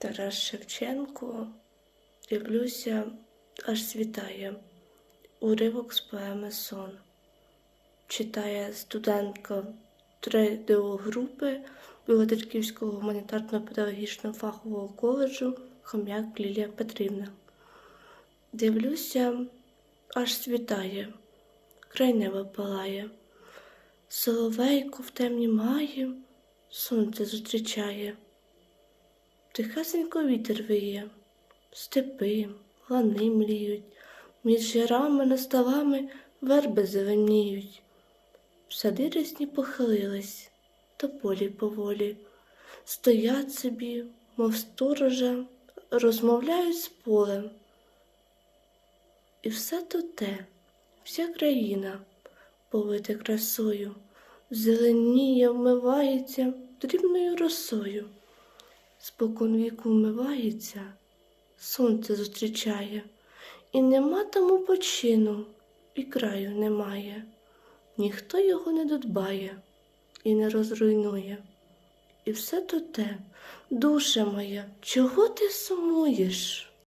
Тарас Шевченко, дивлюся, аж світає. Уривок з поеми Сон. Читає студентка 3 ДО групи Білоцерківського гуманітарно-педагогічного фахового коледжу Хом'як Лілія Петрівна. Дивлюся, аж світає, край неба палає. Соловейко в темні має, сонце зустрічає. Тихесенько вітер виє, степи, лани мліють, між ярами над ставами верби зеленіють. Сади рясні похилились, та полі поволі, стоять собі, мов сторожа, розмовляють з полем. І все то те, вся країна, повита красою, зеленіє, вмивається дрібною росою. Спокон віку вмивається, сонце зустрічає, і нема тому почину, і краю немає. Ніхто його не додбає і не розруйнує. І все то те, душа моя, чого ти сумуєш?